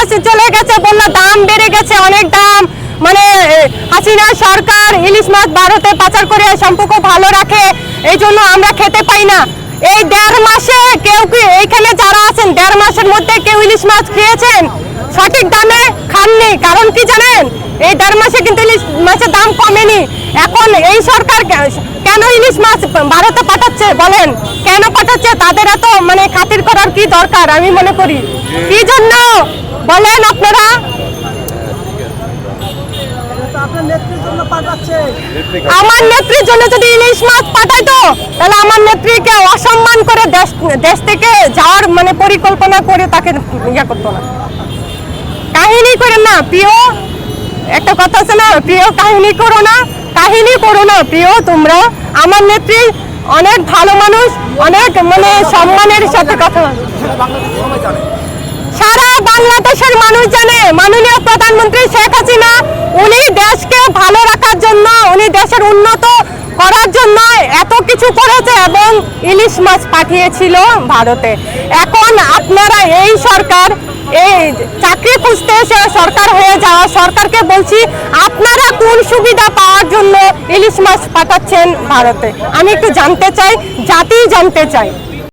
মাছ চলে গেছে, বলল দাম বেড়ে গেছে, অনেক দাম। মানে হাসিনা সরকার ইলিশ মাছ ভারতে পাচার করে সম্পর্ক ভালো রাখে, এই জন্য আমরা খেতে পাই না। এই দেড় মাসে কেউ কি, এইখানে যারা আছেন, দেড় মাসের মধ্যে কেউ ইলিশ মাছ খেয়েছেন? সঠিক দামে খাননি, কারণ কি জানেন? এই দেড় মাসে কিন্তু ইলিশ মাছের দাম কমেনি। এখন এই সরকার কেন ইলিশ মাছ ভারতে পাঠাচ্ছে, বলেন? কেন পাঠাচ্ছে? তাদের এত মানে খাতির করার কি দরকার? আমি মনে করি। কি জন্য? বলেন আপনারা। আমার নেত্রীর জন্য যদি ইলিশ মাছ পাঠাইতো, তাহলে আমার নেত্রীকে অসম্মান করে দেশ দেশ থেকে যাওয়ার মানে পরিকল্পনা করে তাকে ইয়ে করতো না। কাহিনী করেন না, প্রিয়। একটা কথা আছে না, প্রিয়, কাহিনী করো না, কাহিনী করো না, প্রিয়, তোমরা। আমার নেত্রী অনেক ভালো মানুষ, অনেক মানে সম্মানের সাথে কথা বাংলাদেশের মানুষ জানে, মাননীয় প্রধানমন্ত্রী শেখ হাসিনা, উনি দেশকে ভালো রাখার জন্য, উনি দেশের উন্নত করার জন্য এত কিছু করেছে এবং ইলিশ মাছ পাঠিয়েছিল ভারতে। এখন আপনারা এই সরকার, এই চাকরি খুঁজতে এসে সরকার হয়ে যাওয়া, সরকারকে বলছি, আপনারা কোন সুবিধা পাওয়ার জন্য ইলিশ মাছ পাঠাচ্ছেন ভারতে? আমি একটু জানতে চাই, জাতি জানতে চাই।